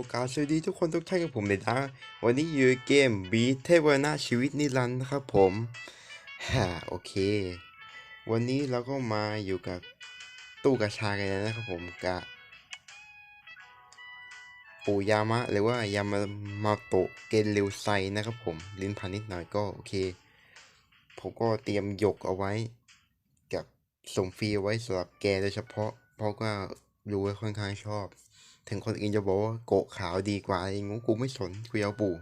อกราสวัสดีทุกคนทุกท่านกับผมเลยนะวันนี้อยู่เกมบีเทเวอร์นาชีวิตนิรันดร์นะครับผมฮ่าโอเค วันนี้เราก็มาอยู่กับตู้กระชากันนะครับผมกับปู่ยามะหรือว่ายามามาโตะเกนริวไซนะครับผมลิ้นพันนิดหน่อยก็โอเค ผมก็เตรียมหยกเอาไว้ กับส่งฟรีเอาไว้สำหรับแกโดยเฉพาะ เพราะก็รู้ว่าค่อนข้างชอบ ถึงคนอื่นจะบอกว่าโกะขาวดีกว่าอะไรงูกูไม่สนกูเอาปู่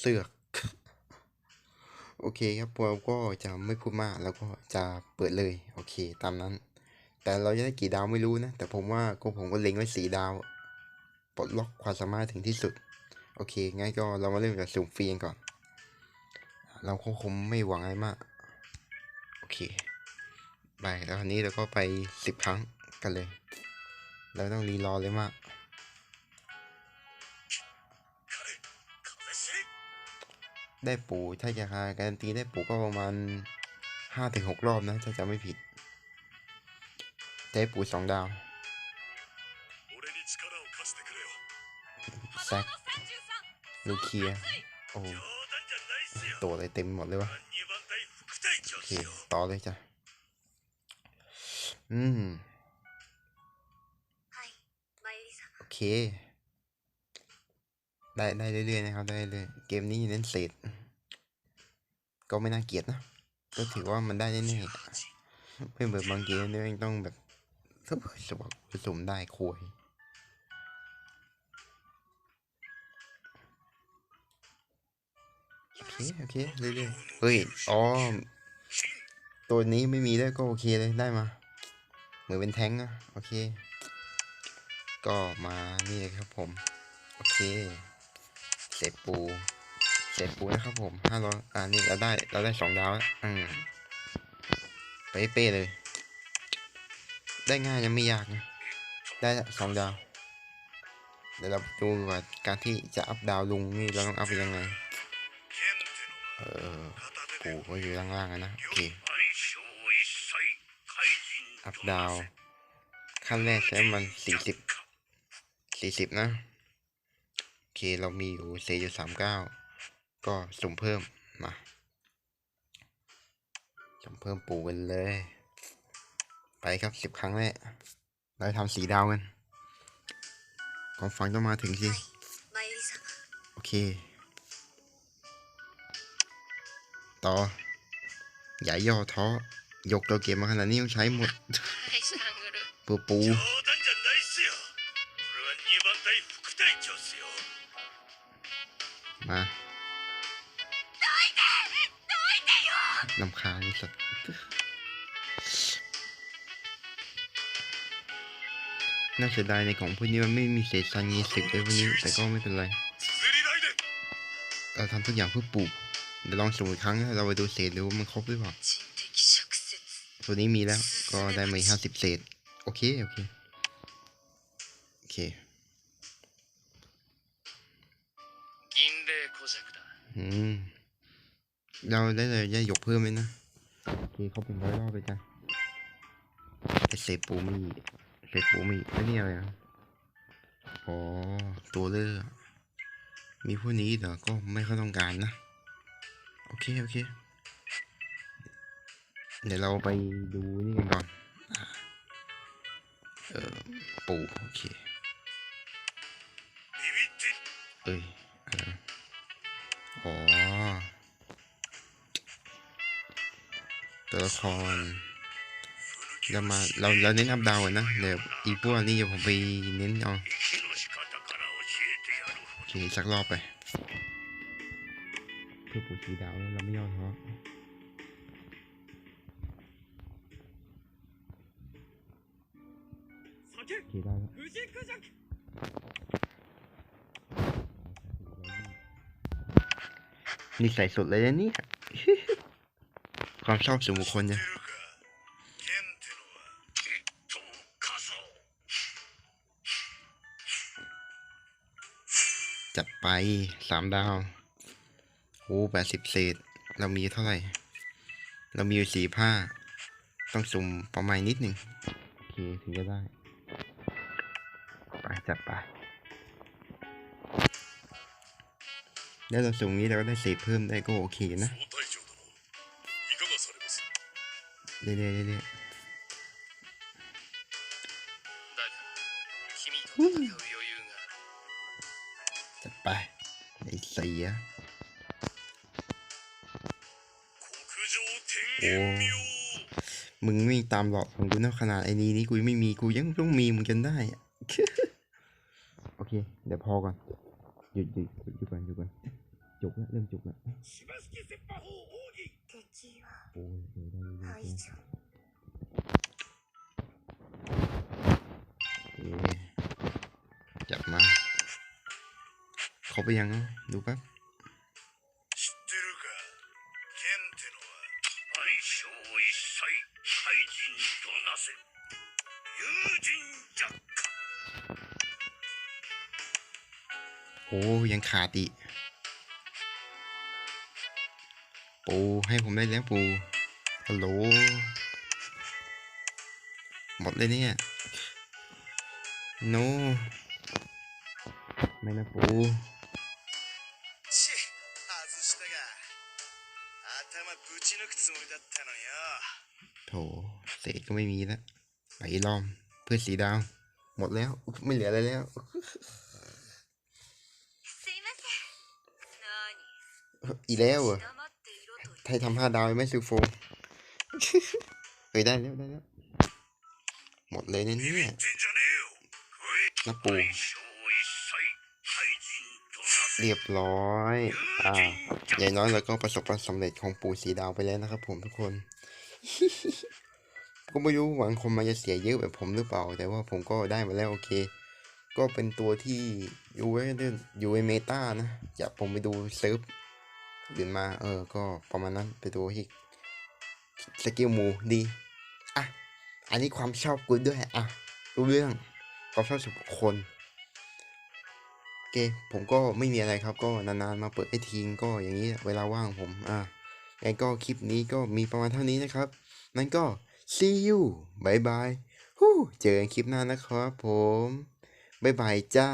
เสือก โอเคครับเราก็จะไม่พูดมากแล้วก็จะเปิดเลย โอเค ตามนั้น แต่เราจะได้กี่ดาวไม่รู้นะ แต่ผมว่าก็ผมก็เล็งไว้สีดาว ปลดล็อกความสามารถถึงที่สุด โอเค งั้นก็เรามาเริ่มจากสุ่มฟรีกันก่อน เราคงคงไม่หวังอะไรมาก โอเค ไป แล้วคราวนี้เราก็ไปสิบครั้งกันเลย เราต้องรีรอเลยมาก ได้ปู่ถ้าจะหาการันตีได้ปู่ก็ประมาณห้าถึงหกรอบนะถ้าจะไม่ผิด ได้ปู่สองดาวแซกลูเคีย โอ้ตัวอะไรเต็มหมดเลยวะโอเคต่อเลยจ้ะ อืมโอเค ได้ได้เรื่อยๆนะครับได้เรื่อยเกมนี้เน้นเศษ ก็ไม่น่าเกลียดนะ ก็ถือว่ามันได้แน่ๆไม่เหมือนบางเกมเนี่ยต้องแบบสบสบผสมได้คุยโอเคโอเคเรื่อยๆเฮ้ยอ๋อตัวนี้ไม่มีด้วยก็โอเคเลยได้มา เหมือนเป็นแท้งอะโอเค ก็มานี่เลยครับผม โอเค เศษปูเศษปูนะครับผมห้าร้อยอ่านี่เราได้เราได้สองดาวอืมไปเป้เลย ได้ง่ายยังไม่ยากนะได้สองดาว เดี๋ยวเราดูว่าการที่จะอัพดาวลุงนี่เราต้องอัพยังไง เออปูก็อยู่ล่างๆนะโอเคอัพดาว ขั้นแรกใช้มันสี่สิบสี่สิบนะ เคเรามีอยู่เศษอยู่สามเก้าก็สุ่มเพิ่มมาสุ่มเพิ่มปูกันเลย ไปครับสิบครั้งแรกเราทำสีดาวกันของฟังต้องมาถึงสิโอเค ต่อใหญ่ย่อท้อยกเราเก็บมาขนาดนี้ต้องใช้หมด ปูปู 隊副隊長っすよ มาลำคาญไอ้สัตว์น่าเสียดายในของพวกนี้มันไม่มีเศษซันยีสิบเลยพวกนี้ แต่ก็ไม่เป็นไร 綴りないで เราทำทุกอย่างเพื่อปลูกเดี๋ยวลองสุ่มอีกครั้งนะเราไปดูเศษดูว่ามันครบหรือเปล่า 人的直接。 ตัวนี้มีแล้ว ก็ได้มาห้าสิบเศษ โอเค โอเค โอเค อืมเราได้เลยได้ยกเพิ่มไหมนะโอเคเขาเป็นร้อยรอบไปจ้ะเซปูมีเซปูมีไอ้นี่อะไรอะอ๋อตัวเลือกมีพวกนี้เดี๋ก็ไม่ค่อยต้องการนะ โอเค โอเค เดี๋ยวเราไปดูนี่กันก่อน เออปูโอเคเอ้ย ละครเรามาเราเราเน้นอัพดาวนนะเดี๋ยวอีพวกนี้เดี๋ยวผมไปเน้นเอาโอเคสักรอบไปเพื่อปูชีดาวเราไม่ยอมท้อขี่ด้วนี่ใส่สุดเลยนะนี่ ความชอบส่วนบุคคลเนี่ยจัดไปสามดาวโอ้แปดสิบเศษ เรามีเท่าไหร่ เรามีอยู่สี่ผ้า ต้องสุ่มประมาณนิดหนึ่งโอเค ถึงจะได้ ไป จัดไป แล้วเราสุ่มนี้เราก็ได้เศษเพิ่มได้ก็โอเคนะ เรื่อยเรื่ยจะไปไอ้เสียโอ้มึงไม่งตามหลอกของกูนะขนาดไอ้นี้นี่กูไม่มีกูยังต้องมีมึงจนได้โอเค เดี๋ยวพอก่อน หยุดหยุดหยุดก่อนหยุดก่อนจุกแล้วเริ่มจุกแล้วย Hayır. Yapma. Kapı yanı. Dur bak. โอ้ยังขาดอีกปูให้ผมได้แล้วปู ฮัลโหล หมดเลยเนี่ย โน้ไม่นะปูโถเศษก็ไม่มีแล้วไปลอม เพื่อสีดาว หมดแล้ว ไม่เหลืออะไรแล้วอีแล้วเหรอให้ทำห้าดาวไม่ซิลโฟ เฮ้ยได้แล้วได้แล้วหมดเลยเนี่ยนะปูเรียบร้อย อ่า อย่างน้อยเราก็ประสบความสำเร็จของปูสีดาวไปแล้วนะครับผมทุกคน ก็ไม่รู้หวังคนมันจะเสียเยอะแบบผมหรือเปล่า แต่ว่าผมก็ได้มาแล้วโอเค ก็เป็นตัวที่อยู่ไว้อยู่ไวเมตานะ อยากผมไปดูเซิร์ฟอื่นมา เออ ก็ประมาณนั้นเป็นตัวที่ สกิลหมูดี อะ อันนี้ความชอบกูด้วย อะรู้เรื่องความชอบส่วนบุคคลโอเค ผมก็ไม่มีอะไรครับ ก็นานๆมาเปิดไอทีงก็อย่างนี้เวลาว่างผม อะยังก็คลิปนี้ก็มีประมาณเท่านี้นะครับ นั้นก็ see you บายบายฮู้เจอกันคลิปหน้านะครับผมบายบายจ้า